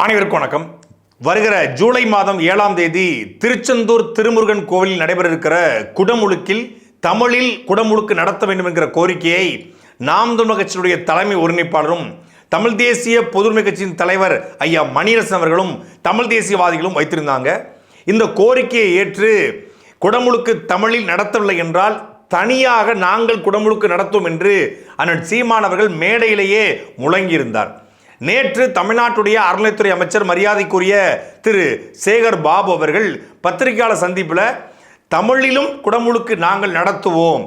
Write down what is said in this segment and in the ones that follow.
அனைவருக்கும் வணக்கம். வருகிற ஜூலை மாதம் ஏழாம் தேதி திருச்செந்தூர் திருமுருகன் கோவிலில் நடைபெற இருக்கிற குடமுழுக்கில் தமிழில் குடமுழுக்கு நடத்த வேண்டும் என்கிற கோரிக்கையை நாம் தமிழ் கட்சியினுடைய தலைமை ஒருங்கிணைப்பாளரும் தமிழ் தேசிய பொதுமை கட்சியின் தலைவர் ஐயா மணிரசன் அவர்களும் தமிழ் தேசியவாதிகளும் வைத்திருந்தாங்க. இந்த கோரிக்கையை ஏற்று குடமுழுக்கு தமிழில் நடத்தவில்லை என்றால் தனியாக நாங்கள் குடமுழுக்கு நடத்துவோம் என்று அண்ணன் சீமானவர்கள் மேடையிலேயே முழங்கியிருந்தார். நேற்று தமிழ்நாட்டுடைய அறநிலைத்துறை அமைச்சர் மரியாதைக்குரிய திரு சேகர் பாபு அவர்கள் பத்திரிகையாளர் சந்திப்பில் தமிழிலும் குடமுழுக்கு நாங்கள் நடத்துவோம்.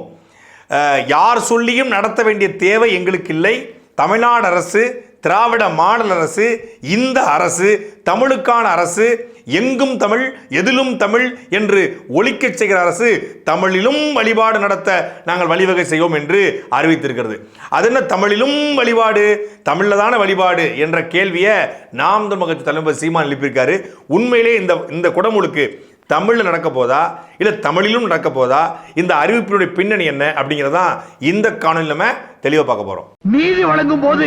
யார் சொல்லியும் நடத்த வேண்டிய தேவை எங்களுக்கு இல்லை. தமிழ்நாடு அரசு திராவிட மாடல் அரசு இந்த அரசு தமிழுக்கான அரசு எங்கும் தமிழ் எதிலும் தமிழ் என்று ஒழிக்கச் செய்கிற அரசு தமிழிலும் வழிபாடு நடத்த நாங்கள் வழிவகை செய்வோம் என்று அறிவித்திருக்கிறது. அது என்ன தமிழிலும் வழிபாடு தமிழில் தானே வழிபாடு என்ற கேள்வியை நாம் தமிழ் தலைவர் சீமான் எழுப்பியிருக்காரு. உண்மையிலே இந்த இந்த குடமுழுக்கு தமிழில் நடக்க போதா இல்லை தமிழிலும் நடக்க போதா இந்த அறிவிப்பினுடைய பின்னணி என்ன அப்படிங்கிறதான் இந்த காணொலி நம்ம தெளிவாக பார்க்க போகிறோம் நீதி வழங்கும் போது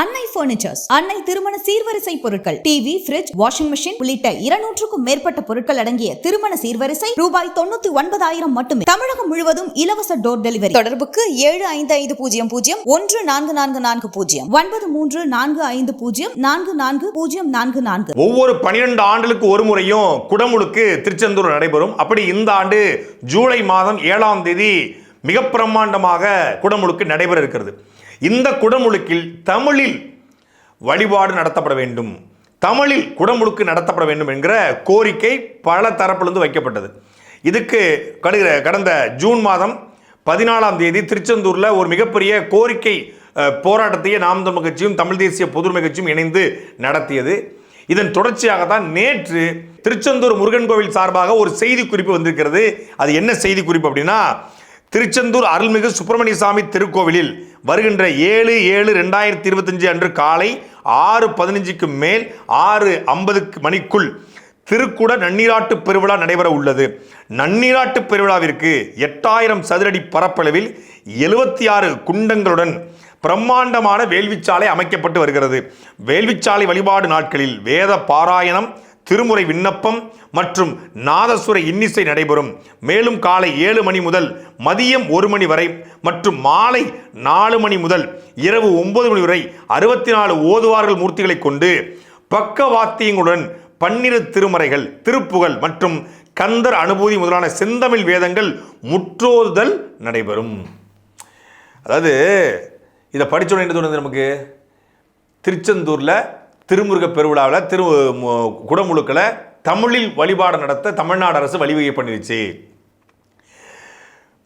அன்னை பர்னிச்சர்ஸ் அன்னை திருமண சீர்வரிசை பொருட்கள். டிவி ஃபிரிட்ஜ் வாஷிங் மிஷின் உள்ளிட்ட இருநூற்றுக்கும் மேற்பட்ட பொருட்கள் அடங்கிய திருமண சீர்வரிசை ரூபாய் தொண்ணூத்தி ஒன்பதாயிரம் மட்டுமே. தமிழகம் முழுவதும் இலவச டோர் டெலிவரி தொடர்புக்கு ஏழு ஐந்து ஐந்து பூஜ்ஜியம் பூஜ்ஜியம் ஒன்று நான்கு நான்கு நான்கு பூஜ்ஜியம். ஒன்பது மூன்று நான்கு ஐந்து பூஜ்ஜியம் நான்கு நான்கு பூஜ்ஜியம் நான்கு நான்கு. ஒவ்வொரு பனிரெண்டு ஆண்டுகளுக்கு ஒரு முறையும் குடமுழுக்கு திருச்செந்தூர் நடைபெறும். அப்படி இந்த ஆண்டு ஜூலை மாதம் ஏழாம் தேதி மிக பிரம்மாண்டமாக குடமுழுக்கு நடைபெற இருக்கிறது. இந்த குடமுழுக்கில் தமிழில் வழிபாடு நடத்தப்பட வேண்டும். தமிழில் குடமுழுக்கு நடத்தப்பட வேண்டும் என்கிற கோரிக்கை பல தரப்பிலிருந்து வைக்கப்பட்டது. இதுக்கு கடுகிற கடந்த ஜூன் மாதம் பதினாலாம் தேதி திருச்செந்தூரில் ஒரு மிகப்பெரிய கோரிக்கை போராட்டத்தையே நாம் தமிழ் கட்சியும் தமிழ் தேசிய பொதுமை கட்சியும் இணைந்து நடத்தியது. இதன் தொடர்ச்சியாக தான் நேற்று திருச்செந்தூர் முருகன் கோவில் சார்பாக ஒரு செய்தி குறிப்பு வந்திருக்கிறது. அது என்ன செய்தி குறிப்பு அப்படின்னா திருச்செந்தூர் அருள்மிகு சுப்பிரமணிய சாமி திருக்கோவிலில் வருகின்ற ஏழு ஏழு ரெண்டாயிரத்தி இருபத்தஞ்சு அன்று காலை ஆறு பதினஞ்சுக்கு மேல் ஆறு ஐம்பதுக்கு மணிக்குள் திருக்குட நன்னீராட்டு பெருவிழா நடைபெற உள்ளது. நன்னீராட்டு பெருவிழாவிற்கு எட்டாயிரம் சதுரடி பரப்பளவில் எழுபத்தி ஆறு குண்டங்களுடன் பிரம்மாண்டமான வேள்விச்சாலை அமைக்கப்பட்டு வருகிறது. வேள்விச்சாலை வழிபாடு நாட்களில் வேத பாராயணம் திருமுறை விண்ணப்பம் மற்றும் நாதசுர இன்னிசை நடைபெறும். மேலும் காலை ஏழு மணி முதல் மதியம் ஒரு மணி வரை மற்றும் மாலை நாலு மணி முதல் இரவு ஒன்பது மணி வரை அறுபத்தி நாலு ஓதுவார்கள் மூர்த்திகளை கொண்டு பக்கவாத்தியங்களுடன் பன்னிரு திருமறைகள் திருப்புகழ் மற்றும் கந்தர் அனுபூதி முதலான செந்தமிழ் வேதங்கள் முற்றோதுதல் நடைபெறும். அதாவது இதை படித்தோன்னு என்ன தோணுது நமக்கு? திருச்செந்தூரில் திருமுருக பெருவிழாவில் திரு மு- குடமுழுக்கில் தமிழில் வழிபாடு நடத்த தமிழ்நாடு அரசு வழிவகை பண்ணிருச்சு.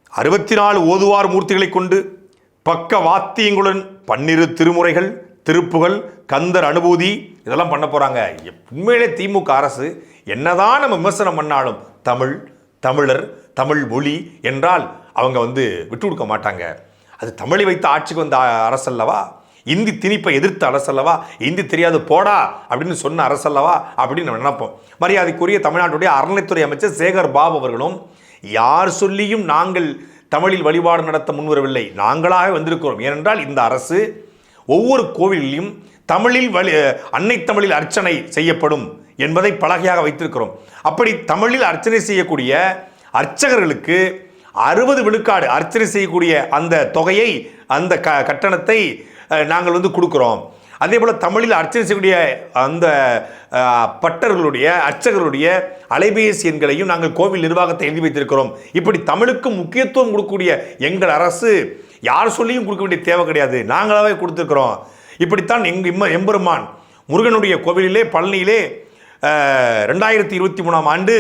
அறுபத்தி நாலு ஓதுவார் மூர்த்திகளை கொண்டு பக்க வாத்தியங்களுடன் பன்னிரு திருமுறைகள் திருப்புகள் கந்தர் அனுபூதி இதெல்லாம் பண்ண போகிறாங்க உண்மையிலே திமுக அரசு என்னதான் நம்ம விமர்சனம் பண்ணாலும் தமிழ் தமிழர் தமிழ் மொழி என்றால் அவங்க வந்து விட்டு கொடுக்க மாட்டாங்க. அது தமிழை வைத்து ஆட்சிக்கு வந்த அரசல்லவா? இந்தி திணிப்பை எதிர்த்த அரசல்லவா? இந்தி தெரியாது போடா அப்படின்னு சொன்ன அரசல்லவா? அப்படின்னு நம்ம நினைப்போம். மரியாதைக்குரிய தமிழ்நாட்டுடைய அறநிலைத்துறை அமைச்சர் சேகர் பாபு அவர்களும் யார் சொல்லியும் நாங்கள் தமிழில் வழிபாடு நடத்த முன்வரவில்லை. நாங்களாக வந்திருக்கிறோம். ஏனென்றால் இந்த அரசு ஒவ்வொரு கோவிலையும் தமிழில் வழி அன்னை தமிழில் அர்ச்சனை செய்யப்படும் என்பதை பலகையாக வைத்திருக்கிறோம். அப்படி தமிழில் அர்ச்சனை செய்யக்கூடிய அர்ச்சகர்களுக்கு அறுபது விழுக்காடு அர்ச்சனை செய்யக்கூடிய அந்த தொகையை அந்த க கட்டணத்தை நாங்கள் வந்து கொடுக்குறோம். அதே போல் தமிழில் அர்ச்சனை செய்யக்கூடிய அந்த பட்டர்களுடைய அர்ச்சகர்களுடைய அலைபேசி எண்களையும் நாங்கள் கோவில் நிர்வாகத்தை எழுதி வைத்திருக்கிறோம். இப்படி தமிழுக்கு முக்கியத்துவம் கொடுக்கக்கூடிய எங்கள் அரசு யார் சொல்லியும் கொடுக்க வேண்டிய தேவை கிடையாது. நாங்களாவே கொடுத்துருக்குறோம். இப்படித்தான் எங்கள் இம்ம எம்பெருமான் முருகனுடைய கோவிலிலே பழனியிலே ரெண்டாயிரத்தி இருபத்தி மூணாம் ஆண்டு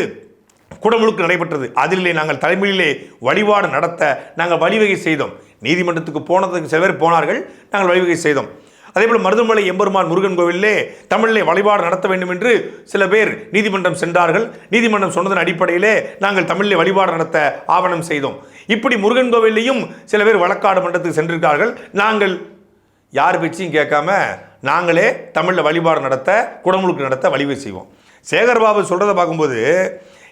குடமுழுக்கு நடைபெற்றது. அதிலே நாங்கள் தலைமையிலே வழிபாடு நடத்த நாங்கள் வழிவகை செய்தோம். நீதிமன்றத்துக்கு போனதுக்கு சில பேர் போனார்கள் நாங்கள் வழிவகை செய்தோம். அதேபோல் மருதமலை எம்பெருமான் முருகன் கோவிலே தமிழிலே வழிபாடு நடத்த வேண்டும் என்று சில பேர் நீதிமன்றம் சென்றார்கள். நீதிமன்றம் சொன்னதன் அடிப்படையிலே நாங்கள் தமிழிலே வழிபாடு நடத்த ஆவணம் செய்தோம். இப்படி முருகன் கோவிலையும் சில பேர் வழக்காடு மன்றத்துக்கு சென்றிருக்கார்கள் நாங்கள் யார் பேச்சையும் கேட்காம நாங்களே தமிழில் வழிபாடு நடத்த குடமுழுக்கு நடத்த வழிவகை செய்வோம். சேகர்பாபு சொல்கிறத பார்க்கும்போது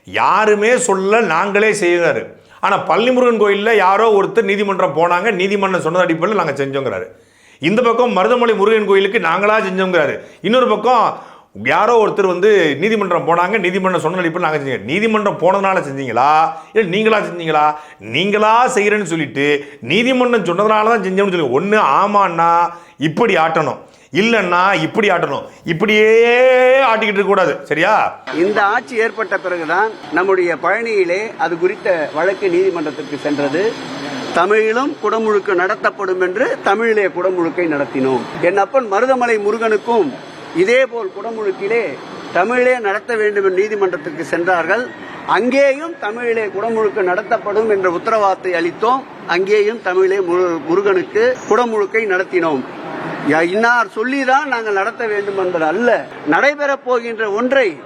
யாருமே சொல்ல நாங்களே செய்கிறாரு ஆனால் பள்ளிமுருகன் கோயிலில் யாரோ ஒருத்தர் நீதிமன்றம் போனாங்க நீதிமன்றம் சொன்னது அடிப்படையில் நாங்கள் செஞ்சோங்கிறாரு. இந்த பக்கம் மருதமலை முருகன் கோயிலுக்கு நாங்களாக செஞ்சோங்கிறாரு. இன்னொரு பக்கம் யாரோ ஒருத்தர் வந்து நீதிமன்றம் போனாங்க நீதிமன்றம் சொன்ன அடிப்படையில் நாங்கள் செஞ்சோம். நீதிமன்றம் போனதுனால செஞ்சீங்களா? இல்லை நீங்களா செஞ்சீங்களா? நீங்களா செய்கிறேன்னு சொல்லிட்டு நீதிமன்றம் சொன்னதுனால தான் செஞ்சோம்னு சொல்லி ஒன்று ஆமான்னா இப்படி ஆட்டணும். இல்லைன்னா இப்படி ஆட்டணும். இப்படியே ஆட்டிக்கிட்டு இருக்கக்கூடாது சரியா? இந்த ஆட்சி ஏற்பட்ட பிறகுதான் நம்முடைய பழனியிலே அது குறித்த வழக்கு நீதிமன்றத்திற்கு சென்றது. தமிழிலும் குடமுழுக்கு நடத்தப்படும் என்று தமிழிலே குடமுழுக்கை நடத்தினோம். என் அப்பன் மருதமலை முருகனுக்கும் இதேபோல் குடமுழுக்கிலே தமிழிலே நடத்த வேண்டும் என்று நீதிமன்றத்திற்கு சென்றார்கள். அங்கேயும் தமிழிலே குடமுழுக்கு நடத்தப்படும் என்ற உத்தரவாதத்தை அளித்தோம். அங்கேயும் தமிழிலே முரு- முருகனுக்கு குடமுழுக்கை நடத்தினோம். இன்னார் சொல்லிதான் நாங்கள் நடத்த வேண்டும் என்பது அல்ல. நடைபெறப் போகின்ற ஒன்றை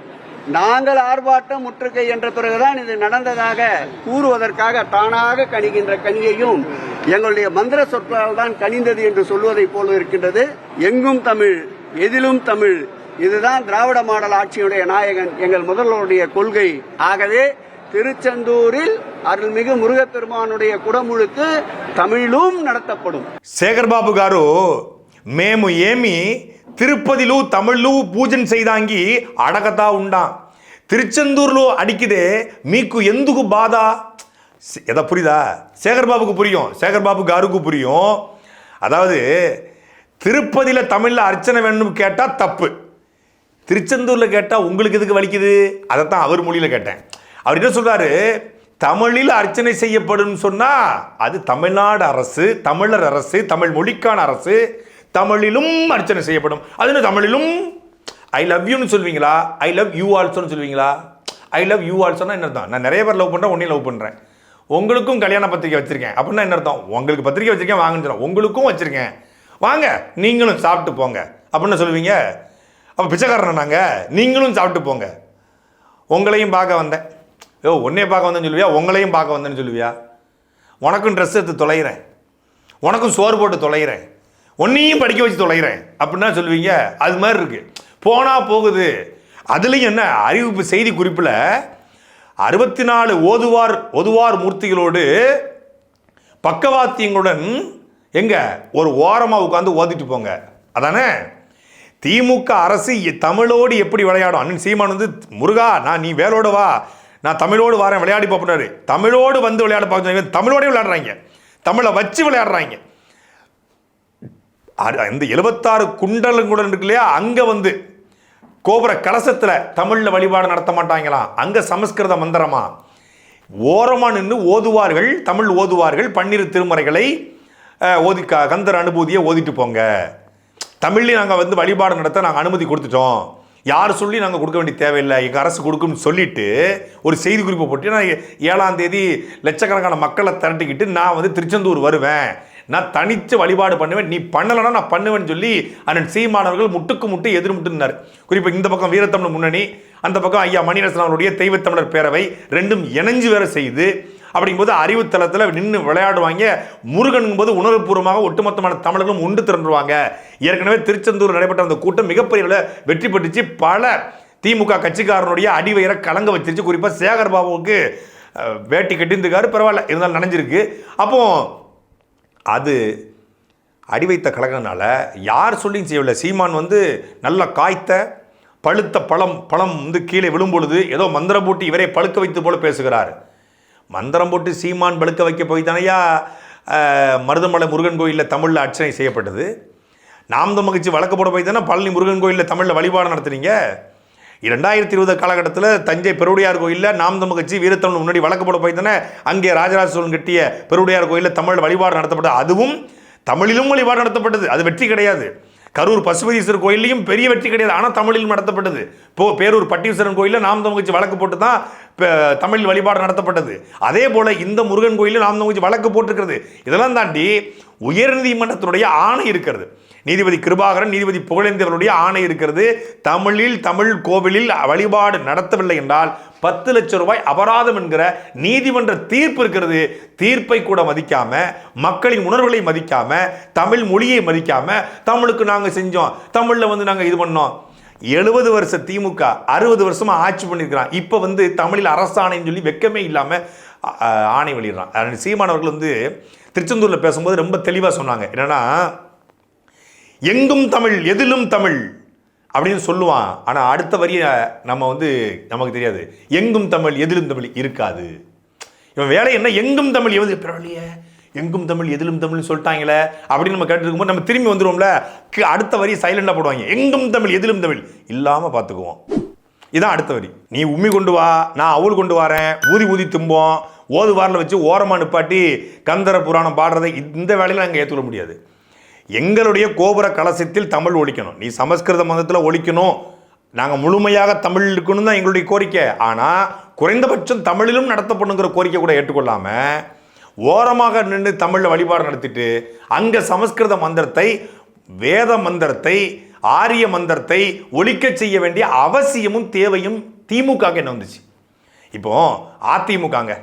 நாங்கள் ஆர்ப்பாட்டம் முற்றுகை என்ற பிறகுதான் இது நடந்ததாக கூறுவதற்காக தானாக கணிகின்ற கனியையும் எங்களுடைய மந்திர சொற்களால் தான் கணிந்தது என்று சொல்வதை போல இருக்கின்றது. எங்கும் தமிழ் எதிலும் தமிழ். இதுதான் திராவிட மாடல் ஆட்சியுடைய நாயகன் எங்கள் முதல்வருடைய கொள்கை. ஆகவே திருச்செந்தூரில் அருள்மிகு முருகப்பெருமானுடைய குடமுழுக்கு தமிழும் நடத்தப்படும். சேகர்பாபு காரு మేము ఏమి తిరుపతిలో తమిళ్లు పూజన చేయడానికి అడగతా ఉండాం తిరుచెందూరులో అడిగితే మీకు ఎందుకు బాధ எதை புரியுதா சேகர் பாபுக்கு புரியும் சேகர் பாபு காருக்கு புரியும் அதாவது திருப்பதியில் தமிழில் அர்ச்சனை வேணும்னு கேட்டால் தப்பு திருச்செந்தூரில் கேட்டால் உங்களுக்கு எதுக்கு வலிக்குது அதைத்தான் அவர் மொழியில் கேட்டேன் அவர் என்ன சொல்றாரு தமிழில் அர்ச்சனை செய்யப்படும் சொன்னா அது தமிழ்நாடு அரசு தமிழர் அரசு தமிழ் மொழிக்கான அரசு தமிழிலும் அர்ச்சனை செய்யப்படும். அதுன்னு தமிழிலும்? ஐ லவ் யூன்னு சொல்வீங்களா? ஐ லவ் யூ ஆல்சோன்னு சொல்வீங்களா? ஐ லவ் யூ ஆல்சோனா என்ன அர்த்தம்? நான் நிறைய பேர் லவ் பண்ணுறேன் ஒன்றையும் லவ் பண்ணுறேன் உங்களுக்கும் கல்யாண பத்திரிக்கை வச்சிருக்கேன். அப்படின்னா என்ன அர்த்தம்? உங்களுக்கு பத்திரிக்கை வச்சிருக்கேன் வாங்கன்னு சொல்றேன். உங்களுக்கும் வச்சிருக்கேன். வாங்க நீங்களும் சாப்பிட்டு போங்க. அப்படின்னு சொல்லுவீங்க? அப்போ பிச்சைக்காரன் நாங்கள் நீங்களும் சாப்பிட்டு போங்க. உங்களையும் பார்க்க வந்தேன். ஓ உன்னைய பார்க்க வந்தேன்னு சொல்லுவியா? உங்களையும் பார்க்க வந்தேன்னு சொல்லுவியா? உனக்கும் ட்ரெஸ் எடுத்து தொலைகிறேன். உனக்கும் சோறு போட்டு தொலைகிறேன். ஒன்னையும் படிக்க வச்சு தொலைகிறேன். அப்படின்னா சொல்லுவீங்க. அது மாதிரி இருக்கு. போனால் போகுது. அதுலேயும் என்ன? அறிவிப்பு செய்தி குறிப்பில் அறுபத்தி நாலு ஓதுவார் ஓதுவார் மூர்த்திகளோடு பக்கவாத்தியங்களுடன் எங்க? ஒரு ஓரமாக உட்காந்து ஓதிட்டு போங்க. அதானே? திமுக அரசு தமிழோடு எப்படி விளையாடும்? அண்ணன் சீமான் வந்து முருகா நான் நீ வேலோடு வா. நான் தமிழோடு வரேன். விளையாடி பார்ப்பினாரு தமிழோடு வந்து விளையாட பார்க்க தமிழோடய விளையாடுறாங்க. தமிழை வச்சு விளையாடுறாங்க. அது- இந்த எழுபத்தாறு குண்டலங்குடன் இருக்கு இல்லையா? அங்கே வந்து கோபுர கலசத்தில் தமிழில் வழிபாடு நடத்த மாட்டாங்களாம் அங்கே சமஸ்கிருத மந்திரமா? ஓரமாக நின்று ஓதுவார்கள் தமிழ் ஓதுவார்கள் பன்னிரு திருமறைகளை ஓதி க- கந்தர் அனுபூதியை ஓதிட்டு போங்க. தமிழ்லையும் நாங்கள் வந்து வழிபாடு நடத்த நாங்கள் அனுமதி கொடுத்துட்டோம். யார் சொல்லி நாங்கள் கொடுக்க வேண்டிய தேவையில்லை. எங்கள் அரசு கொடுக்கும்னு சொல்லிட்டு ஒரு செய்தி குறிப்பை போட்டு நான் ஏழாம் தேதி லட்சக்கணக்கான மக்களை திரட்டிக்கிட்டு நான் வந்து திருச்செந்தூர் வருவேன். நான் தனித்து வழிபாடு பண்ணுவேன். நீ பண்ணலைன்னா நான் பண்ணுவேன்னு சொல்லி அண்ணன் சீமானவர்கள் முட்டுக்கு முட்டு எதிர்முட்டுனார் குறிப்பாக இந்த பக்கம் வீரத்தமிழ் முன்னணி அந்த பக்கம் ஐயா மணிரசன் அவருடைய தெய்வத்தமிழர் பேரவை ரெண்டும் இணைஞ்சு வேற செய்து அப்படிங்கும்போது அறிவுத்தளத்தில் நின்று விளையாடுவாங்க. முருகன் போது உணர்வுபூர்வமாக ஒட்டுமொத்தமான தமிழர்களும் உண்டு திரண்டுருவாங்க ஏற்கனவே திருச்செந்தூர் நடைபெற்ற அந்த கூட்டம் மிகப்பெரிய வெற்றி பெற்றுச்சு. பல திமுக கட்சிக்காரனுடைய அடிவயிற கலங்க வச்சிருச்சு. குறிப்பாக சேகர் பாபுவுக்கு வேட்டி கட்டியிருந்துக்காரு பரவாயில்ல இருந்தாலும் நனைஞ்சிருக்கு. அப்போது அது அடி வைத்த கழகனால யார் சொல்லியும் செய்யவில்லை. சீமான் வந்து நல்ல காய்த்த பழுத்த பழம் பழம் வந்து கீழே விழும்பொழுது ஏதோ மந்திரம் போட்டு இவரை பழுக்க வைத்து போல பேசுகிறார். மந்திரம் போட்டு சீமான் பழுக்க வைக்க போய் தானையா மருதமலை முருகன் கோயிலில் தமிழில் அர்ச்சனை செய்யப்பட்டது. நாம் மகிழ்ச்சி வழக்கப்பட போய் தானே பழனி முருகன் கோயிலில் தமிழில் வழிபாடு நடத்துனீங்க? இரண்டாயிரத்தி இருபது காலகட்டத்தில் தஞ்சை பெருவுடையார் கோயிலில் நாம் தமிழ்ச்சி வீரத்தமிழ் முன்னாடி வழக்கு போட போய் அங்கே ராஜராஜ சோழன் கட்டிய பெருவுடையார் கோயிலில் தமிழ் வழிபாடு நடத்தப்பட்டது. அதுவும் தமிழிலும் வழிபாடு நடத்தப்பட்டது. அது வெற்றி கிடையாது. கரூர் பசுபதீஸ்வரர் கோயிலையும் பெரிய வெற்றி கிடையாது. ஆனால் தமிழிலும் நடத்தப்பட்டது. இப்போ பேரூர் பட்டீஸ்வரன் கோயிலில் நாம் தமிழ்ச்சி வழக்கு போட்டு தான் ப- தமிழ் வழிபாடு நடத்தப்பட்டது. அதே போல் இந்த முருகன் கோயிலில் நாம் தமிழ்ச்சி வழக்கு போட்டிருக்கிறது. இதெல்லாம் தாண்டி உயர்நீதிமன்றத்தினுடைய ஆணை இருக்கிறது. நீதிபதி கிருபாகரன் நீதிபதி புகழேந்தவருடைய ஆணை இருக்கிறது. தமிழில் தமிழ் கோவிலில் வழிபாடு நடத்தவில்லை என்றால் பத்து லட்சம் ரூபாய் அபராதம் என்கிற நீதிமன்ற தீர்ப்பு இருக்கிறது. தீர்ப்பை கூட மதிக்காம மக்களின் உணர்வுகளை மதிக்காம தமிழ் மொழியை மதிக்காம தமிழுக்கு நாங்கள் செஞ்சோம். தமிழில் வந்து நாங்கள் இது பண்ணோம். எழுபது வருஷ திமுக அறுபது வருஷமா ஆட்சி பண்ணியிருக்கிறான் இப்போ வந்து தமிழில் அரசாணைன்னு சொல்லி வெக்கமே இல்லாமல் ஆணை வெளியிடுறான். சீமானவர்கள் வந்து திருச்செந்தூரில் பேசும்போது ரொம்ப தெளிவாக சொன்னாங்க. என்னன்னா எங்கும் தமிழ் எதிலும் தமிழ் அப்படின்னு சொல்லுவான். ஆனால் அடுத்த வரியை நம்ம வந்து நமக்கு தெரியாது. எங்கும் தமிழ் எதிலும் தமிழ் இருக்காது. இவன் வேலை என்ன? எங்கும் தமிழ் எவது பரவாயில்லையே. எங்கும் தமிழ் எதிலும் தமிழ்னு சொல்லிட்டாங்களே அப்படின்னு நம்ம கேட்டுருக்கும்போது நம்ம திரும்பி வந்துடுவோம்ல அடுத்த வரி சைலண்டாக போடுவாங்க. எங்கும் தமிழ் எதிலும் தமிழ் இல்லாமல் பார்த்துக்குவோம். இதான் அடுத்த வரி. நீ உம்மி கொண்டு வா நான் அவள் கொண்டு வரேன். ஊதி ஊதி தும்போம். ஓது வாரில் வச்சு ஓரமாக நிப்பாட்டி கந்தர புராணம் பாடுறதை இந்த வேலையில் நாங்கள் ஏற்றுக்க முடியாது. எங்களுடைய கோபுர கலசத்தில் தமிழ் ஒழிக்கணும். நீ சமஸ்கிருத மதத்தில் ஒழிக்கணும். நாங்கள் முழுமையாக தமிழ் இருக்கணும் தான் எங்களுடைய கோரிக்கை. ஆனால் குறைந்தபட்சம் தமிழிலும் நடத்தப்படுங்கிற கோரிக்கை கூட ஏற்றுக்கொள்ளாமல் ஓரமாக நின்று தமிழில் வழிபாடு நடத்திட்டு அங்கே சமஸ்கிருத மந்திரத்தை வேத மந்திரத்தை ஆரிய மந்திரத்தை ஒழிக்க செய்ய வேண்டிய அவசியமும் தேவையும் திமுக என்ன வந்துச்சு? இப்போ அதிமுகங்க.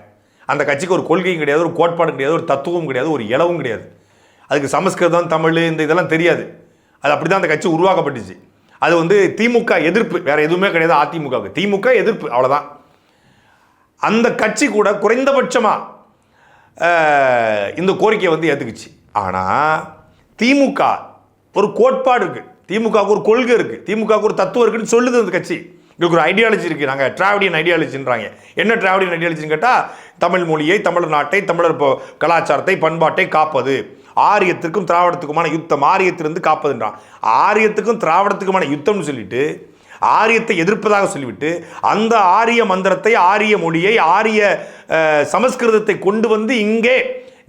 அந்த கட்சிக்கு ஒரு கொள்கையும் கிடையாது ஒரு கோட்பாடும் கிடையாது ஒரு தத்துவம் கிடையாது ஒரு இளவும் கிடையாது. அதுக்கு சமஸ்கிருதம் தமிழ் இந்த இதெல்லாம் தெரியாது. அது அப்படி தான் அந்த கட்சி உருவாக்கப்பட்டுச்சு. அது வந்து திமுக எதிர்ப்பு வேற எதுவுமே கிடையாது அதிமுகவுக்கு. திமுக எதிர்ப்பு அவ்வளோதான் அந்த கட்சி கூட குறைந்தபட்சமாக இந்த கோரிக்கையை வந்து ஏற்றுக்குச்சு ஆனால் திமுக ஒரு கோட்பாடு இருக்குது திமுகவுக்கு ஒரு கொள்கை இருக்குது திமுகவுக்கு ஒரு தத்துவம் இருக்குன்னு சொல்லுது அந்த கட்சி. எங்களுக்கு ஒரு ஐடியாலஜி இருக்குது நாங்கள் ட்ராவடியன் ஐடியாலஜின்றாங்க என்ன ட்ராவடியன் ஐடியாலஜின்னு கேட்டால் தமிழ் மொழியை தமிழர் நாட்டை தமிழர் கலாச்சாரத்தை பண்பாட்டை காப்பது. ஆரியத்திற்கும் திராவிடத்துக்குமான யுத்தம் ஆரியத்திலிருந்து காப்பதுன்றான். ஆரியத்துக்கும் திராவிடத்துக்குமான யுத்தம்னு சொல்லிட்டு ஆரியத்தை எதிர்ப்பதாக சொல்லிவிட்டு அந்த ஆரிய மந்திரத்தை ஆரிய மொழியை ஆரிய சமஸ்கிருதத்தை கொண்டு வந்து இங்கே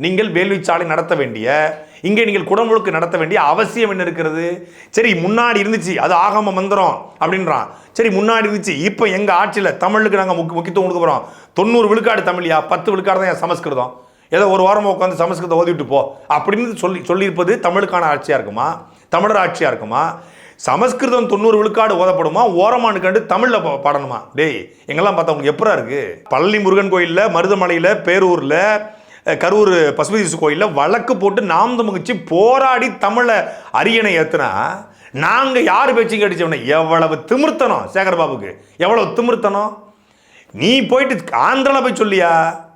நீங்கள் வேள்விச்சாலை நடத்த வேண்டிய இங்கே நீங்கள் குடமுழுக்கு நடத்த வேண்டிய அவசியம் என்ன இருக்கிறது? சரி முன்னாடி இருந்துச்சு அது ஆகம மந்திரம் அப்படின்றான். சரி முன்னாடி இருந்துச்சு இப்போ எங்கள் ஆட்சியில் தமிழுக்கு நாங்கள் முக்கியத்துவம் கொடுக்குறோம் தொண்ணூறு விழுக்காடு தமிழியா பத்து விழுக்காடு தான் என் சமஸ்கிருதம். ஏதோ ஒரு வாரமாக உட்காந்து சமஸ்கிருதம் ஓதிவிட்டு போ அப்படின்னு சொல்லி சொல்லியிருப்பது தமிழுக்கான ஆட்சியாக இருக்குமா? தமிழர் ஆட்சியாக இருக்குமா? சமஸ்கிருதம் தொண்ணூறு விழுக்காடு ஓதப்படுமா? ஓரமானு கண்டு தமிழில் பாடணுமா? டேய் எங்கெல்லாம் பார்த்தா உங்களுக்கு எப்பரா இருக்குது பழனி முருகன் கோயிலில் மருதமலையில் பேரூரில் கரூர் பசுபதி கோயிலில் வழக்கு போட்டு நாம் முகிச்சு போராடி தமிழை அரியணை ஏற்றுனா நாங்கள் யார் பேச்சும் கடிச்சவன எவ்வளவு திமிர்த்தனம் சேகர்பாபுக்கு? எவ்வளவு திமிர்த்தனம்? நீ போயிட்டு ஆந்திராவில் போய் சொல்லியா?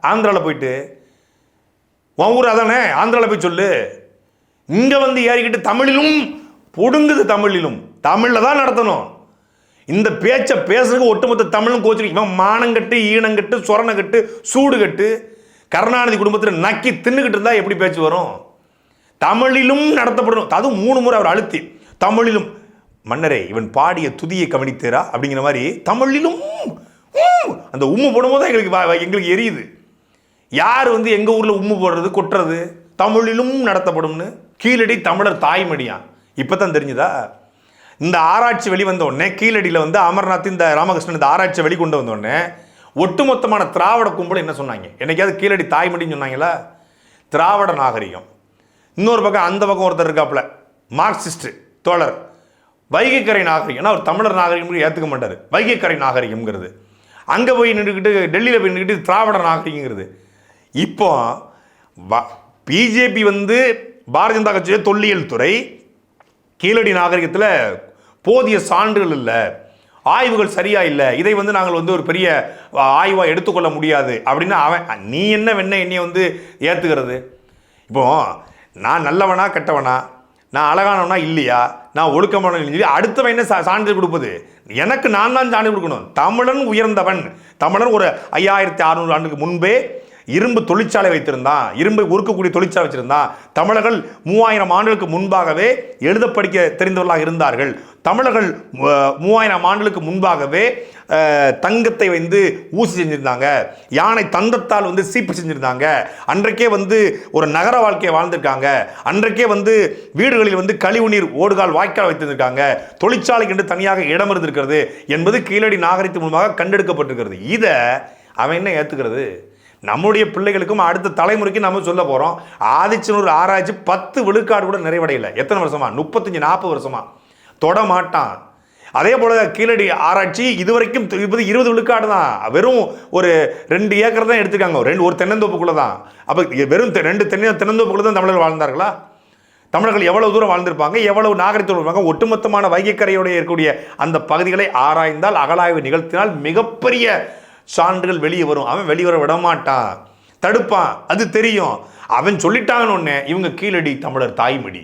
ஆந்திராவில் போயிட்டு உன் ஊர் அதானே ஆந்திராவில் போய் சொல்லு. இங்கே வந்து ஏறிக்கிட்டு தமிழிலும் புடுங்குது தமிழிலும். தமிழில் தான் நடத்தணும். இந்த பேச்சை பேசுறதுக்கு ஒட்டுமொத்த தமிழும் கோச்சு இவன் மானங்கட்டு ஈனங்கட்டு சொரணங்கட்டு சூடுகட்டு. கருணாநிதி குடும்பத்தில் நக்கி தின்னுக்கிட்டு இருந்தால் எப்படி பேச்சு வரும்? தமிழிலும் நடத்தப்படணும். அதுவும் மூணு முறை அவர் அழுத்தி. தமிழிலும் மன்னரே இவன் பாடிய துதியை கவனித்தேரா? அப்படிங்கிற மாதிரி தமிழிலும் உம், அந்த உம்மு போடும்போது தான் எங்களுக்கு வா- எங்களுக்கு எரியுது. யார் வந்து எங்கள் ஊரில் உம்மு போடுறது கொட்டுறது? தமிழிலும் நடத்தப்படும்னு கீழடி தமிழர் தாய்மடியான் இப்போ தான் தெரிஞ்சுதா? இந்த ஆராய்ச்சி வெளிவந்த உடனே கீழடியில் வந்து அமர்நாத் இந்த ராமகிருஷ்ணன் இந்த ஆராய்ச்சி வெளிக்கொண்டு வந்தோடனே ஒட்டுமொத்தமான திராவிட கும்பல் என்ன சொன்னாங்க? என்னைக்காவது கீழடி தாய்மடின்னு சொன்னாங்களா? திராவிட நாகரிகம். இன்னொரு பக்கம் அந்த பக்கம் ஒருத்தர் இருக்காப்புல மார்க்சிஸ்ட்டு தோழர். வைகைக்கரை நாகரிகம்னா ஒரு அவர் தமிழர் நாகரிகம் ஏற்றுக்க மாட்டார். வைகைக்கரை நாகரிகம்ங்கிறது. அங்கே போய் நின்றுக்கிட்டு டெல்லியில் போய் நின்றுக்கிட்டு திராவிட நாகரிகங்கிறது இப்போ பிஜேபி வந்து பாரதிய ஜனதா கட்சியுடைய தொல்லியல் துறை கீழடி நாகரிகத்தில் போதிய சான்றுகள் இல்லை ஆய்வுகள் சரியா இல்லை இதை வந்து நாங்கள் வந்து ஒரு பெரிய ஆய்வாக எடுத்துக்கொள்ள முடியாது அப்படின்னா அவன் நீ என்ன வெண்ண என்னைய வந்து ஏற்றுக்கிறது இப்போ நான் நல்லவனா கெட்டவனா? நான் அழகானவனா இல்லையா? நான் ஒழுக்கமான சொல்லி அடுத்தவன் என்ன சா- சான்றிதழ் கொடுப்பது? எனக்கு நான் தான் சான்றிதழ் கொடுக்கணும். தமிழன் உயர்ந்தவன். தமிழன் ஒரு ஐயாயிரத்தி அறுநூறு ஆண்டுக்கு முன்பே இரும்பு தொழிற்சாலை வைத்திருந்தான். இரும்பை உருக்கக்கூடிய தொழிற்சாலை வச்சிருந்தான் தமிழர்கள் மூவாயிரம் ஆண்டுகளுக்கு முன்பாகவே எழுத படிக்க தெரிந்தவர்களாக இருந்தார்கள். தமிழர்கள் மூவாயிரம் ஆண்டுகளுக்கு முன்பாகவே தங்கத்தை வந்து ஊசி செஞ்சுருந்தாங்க. யானை தந்தத்தால் வந்து சீப்பு செஞ்சுருந்தாங்க. அன்றைக்கே வந்து ஒரு நகர வாழ்க்கையை வாழ்ந்திருக்காங்க. அன்றைக்கே வந்து வீடுகளில் வந்து கழிவுநீர் ஓடுகால் வாய்க்கால் வைத்திருந்திருக்காங்க. தொழிற்சாலைக்கு என்று தனியாக இடம் இருந்திருக்கிறது என்பது கீழடி நாகரிகத்தின் மூலமாக கண்டெடுக்கப்பட்டிருக்கிறது. இதை அவன் என்ன ஏற்றுக்கிறது நம்முடைய பிள்ளைகளுக்கும் அடுத்த தலைமுறைக்கு நம்ம சொல்ல போகிறோம் ஆதிச்சனூர் ஆராய்ச்சி பத்து விழுக்காடு கூட நிறைவடையலை. எத்தனை வருஷமா? முப்பத்தஞ்சு நாற்பது வருஷமா? தொட மாட்டான். அதே போல கீழடி ஆராய்ச்சி இதுவரைக்கும் இருபது இருபது விழுக்காடு தான். வெறும் ஒரு ரெண்டு ஏக்கர் தான் எடுத்துக்காங்க ரெண்டு ஒரு தென்னந்தோப்புக்குள்ள தான். அப்போ வெறும் தெ- ரெண்டு தென்ன தென்னந்தோப்புக்குள்ளே தான் தமிழர்கள் வாழ்ந்தார்களா? தமிழர்கள் எவ்வளவு தூரம் வாழ்ந்திருப்பாங்க? எவ்வளவு நாகரிகத்தோடு இருப்பாங்க? ஒட்டுமொத்தமான வைகைக்கரையோட இருக்கக்கூடிய அந்த பகுதிகளை ஆராய்ந்தால் அகலாய்வு நிகழ்த்தினால் மிகப்பெரிய சான்றுகள் வெளியே வரும். அவன் வெளிவர வர விடமாட்டான் தடுப்பான் அது தெரியும். அவன் சொல்லிட்டாங்கன்னு ஒன்று இவங்க கீழடி தமிழர் தாய்மொழி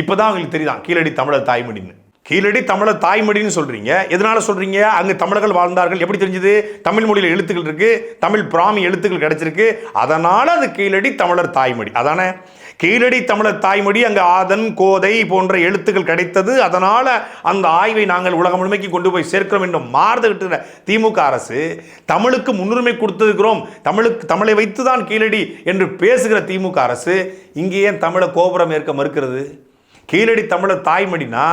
இப்போதான் அவங்களுக்கு தெரியுதான் கீழடி தமிழர் தாய்மொழின்னு கீழடி தமிழர் தாய்மொழின்னு சொல்கிறீங்க எதனால் சொல்கிறீங்க அங்கே தமிழர்கள் வாழ்ந்தார்கள். எப்படி தெரிஞ்சது? தமிழ் மொழியில் எழுத்துக்கள் இருக்குது தமிழ் பிராமி எழுத்துக்கள் கிடச்சிருக்கு. அதனால் அது கீழடி தமிழர் தாய்மொழி அதானே? கீழடி தமிழர் தாய்மொழி அங்கு ஆதன் கோதை போன்ற எழுத்துக்கள் கிடைத்தது. அதனால் அந்த ஆய்வை நாங்கள் உலகம் முழுமைக்கு கொண்டு போய் சேர்க்கிறோம் என்று மாறுதுகிட்டு திமுக அரசு தமிழுக்கு முன்னுரிமை கொடுத்திருக்கிறோம். தமிழுக்கு தமிழை வைத்து தான் கீழடி என்று பேசுகிற திமுக அரசு இங்கே ஏன் தமிழை கோபுரம் ஏற்க மறுக்கிறது? கீழடி தமிழர் தாய்மொழினா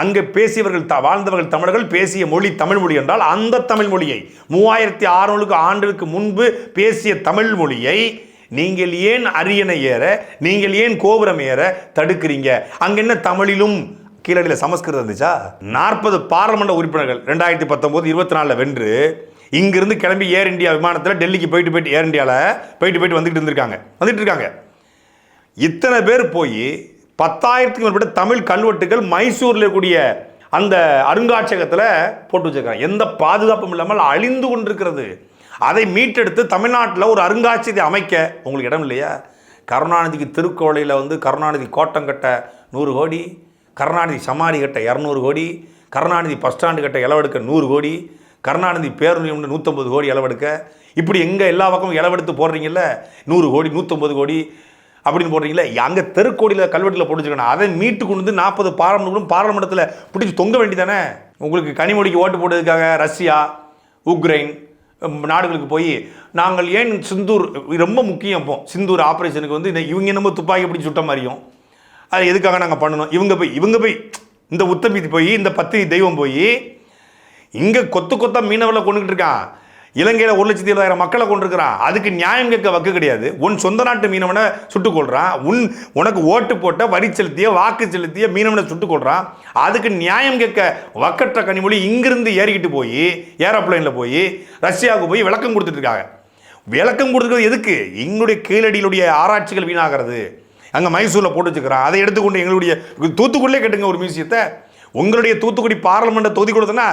அங்கே பேசியவர்கள் த வாழ்ந்தவர்கள் தமிழர்கள் பேசிய மொழி தமிழ் மொழி என்றால் அந்த தமிழ் மொழியை மூவாயிரத்தி அறுநூறுக்கு ஆண்டுக்கு முன்பு பேசிய தமிழ் மொழியை நீங்கள் ஏன் அரியணை ஏற? நீங்கள் ஏன் கோபுரம் ஏற? தடுக்கிறீங்க. அங்க என்ன தமிழிலும் கீழடியில் சமஸ்கிருதம் இருந்துச்சா? நாற்பது பாராளுமன்ற உறுப்பினர்கள் ரெண்டாயிரத்தி பத்தொம்போது இருபத்தி நாலில் வென்று இங்கிருந்து கிளம்பி ஏர் இந்தியா விமானத்தில் டெல்லிக்கு போயிட்டு போயிட்டு ஏர் இந்தியாவில் போயிட்டு போயிட்டு வந்துட்டு இருந்திருக்காங்க. வந்துட்டு இருக்காங்க. இத்தனை பேர் போய் பத்தாயிரத்துக்கு மேற்பட்ட தமிழ் கல்வெட்டுகள் மைசூரில் இருக்கக்கூடிய அந்த அருங்காட்சியகத்தில் போட்டு வச்சுருக்காங்க. எந்த பாதுகாப்பும் இல்லாமல் அழிந்து கொண்டிருக்கிறது. அதை மீட்டெடுத்து தமிழ்நாட்டில் ஒரு அருங்காட்சியத்தை அமைக்க உங்களுக்கு இடம் இல்லையா? கருணாநிதிக்கு திருக்கோளையில் வந்து கருணாநிதி கோட்டம் கட்ட நூறு கோடி கருணாநிதி சமாதி கட்ட இரநூறு கோடி கருணாநிதி பஸ் ஸ்டாண்டு கட்ட இளவெடுக்க நூறு கோடி கருணாநிதி பேருந்து நூற்றம்பது கோடி இளவெடுக்க இப்படி எங்கே எல்லா பக்கமும் இளவெடுத்து போடுறீங்கல்ல? நூறு கோடி நூற்றம்பது கோடி அப்படின்னு போடுறீங்களே அங்கே தெருக்கோடியில் கல்வெட்டில் போட்டு அதை மீட்டு கொண்டு வந்து நாற்பது பாராளுமன்றம் பாராளுமன்றத்தில் பிடிச்சி தொங்க வேண்டியதானே உங்களுக்கு கனிமொழிக்கு ஓட்டு போட்டதுக்காக ரஷ்யா உக்ரைன் நாடுகளுக்கு போய் நாங்கள் ஏன் சிந்தூர் ரொம்ப முக்கியம் இப்போ சிந்தூர் ஆப்ரேஷனுக்கு வந்து இவங்க என்னமோ துப்பாக்கி பிடிச்சி சுட்ட மாதிரியும் அது எதுக்காக நாங்கள் பண்ணணும்? இவங்க போய் இவங்க போய் இந்த உத்தமி போய் இந்த பத்திரி தெய்வம் போய் இங்கே கொத்து கொத்தா மீனவர்களை கொண்டுகிட்டு இருக்கான் இலங்கையில் ஒரு லட்சத்தி இருபதாயிரம் மக்களை கொண்டிருக்கிறான் அதுக்கு நியாயம் கேட்க வக்கு கிடையாது. உன் சொந்த நாட்டு மீனவனை சுட்டுக்கொள்கிறான் உன் உனக்கு ஓட்டு போட்ட வரி செலுத்திய வாக்கு செலுத்திய மீனவனை சுட்டுக்கொள்கிறான் அதுக்கு நியாயம் கேட்க வக்கற்ற கனிமொழி இங்கிருந்து ஏறிக்கிட்டு போய் ஏரோப்ளைனில் போய் ரஷ்யாவுக்கு போய் விளக்கம் கொடுத்துட்ருக்காங்க விளக்கம் கொடுக்குறது எதுக்கு? எங்களுடைய கீழடியிலுடைய ஆராய்ச்சிகள் வீணாகிறது. அங்கே மைசூரில் போட்டு வச்சுக்கிறான். அதை எடுத்துக்கொண்டு எங்களுடைய தூத்துக்குள்ளே கேட்டுங்க ஒரு மியூசியத்தை. உங்களுடைய தூத்துக்குடி பாராளுமன்ற தொகுதி கொடுத்தனா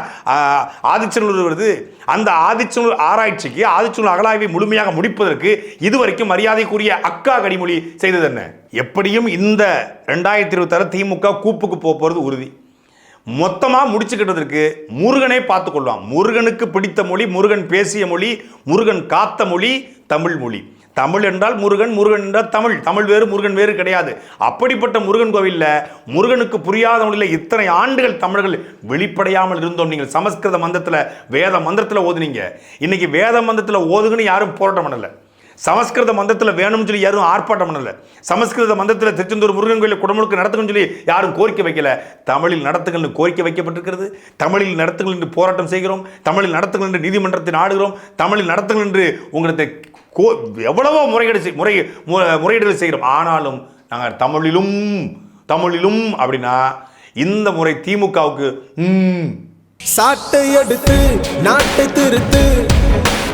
ஆதிச்சநல்லூர் வருது. அந்த ஆதிச்சநல்லூர் ஆராய்ச்சிக்கு ஆதிச்சநல்லூர் அகலாய்வை முழுமையாக முடிப்பதற்கு இதுவரைக்கும் மரியாதைக்குரிய அக்கா கனிமொழி செய்தது என்ன? எப்படியும் இந்த ரெண்டாயிரத்தி இருபத்தாறு திமுக கூப்புக்கு போகிறது உறுதி. மொத்தமாக முடிச்சுக்கிட்டதற்கு முருகனே பார்த்துக்கொள்வான் முருகனுக்கு பிடித்த மொழி முருகன் பேசிய மொழி முருகன் காத்த மொழி தமிழ் மொழி. தமிழ் என்றால் முருகன் முருகன் என்றால் தமிழ். தமிழ் வேறு முருகன் வேறு கிடையாது. அப்படிப்பட்ட முருகன் கோவிலில் முருகனுக்கு புரியாத மொழியில் இத்தனை ஆண்டுகள் தமிழர்கள் வெளிப்படையாமல் இருந்தோம். நீங்கள் சமஸ்கிருத மந்திரத்தில் வேத மந்திரத்தில் ஓதுனீங்க. இன்னைக்கு வேத மந்திரத்தில் ஓதுங்கன்னு யாரும் போராட்டம் பண்ணலை. சமஸ்கிருத மந்திரத்தில் வேணும்னு சொல்லி யாரும் ஆர்ப்பாட்டம் பண்ணலை. சமஸ்கிருத மந்திரத்தில் திருச்செந்தூர் முருகன் கோயிலில் குடமுழுக்கு நடத்துங்கன்னு சொல்லி யாரும் கோரிக்கை வைக்கல. தமிழில் நடத்துகள்னு கோரிக்கை வைக்கப்பட்டிருக்கிறது. தமிழில் நடத்துங்கள் என்று போராட்டம் செய்கிறோம். தமிழில் நடத்துங்கள் என்று நீதிமன்றத்தை நாடுகிறோம். தமிழில் நடத்துங்கள் என்று உங்களுக்கு கோ எவ்வளவோ முறைகேடு செய்- முறை மு- முறையீடுகள் செய்கிறோம். ஆனாலும் நாங்கள் தமிழிலும் தமிழிலும் அப்படின்னா இந்த முறை திமுகவுக்கு சாட்டை எடுத்து நாட்டை திருத்து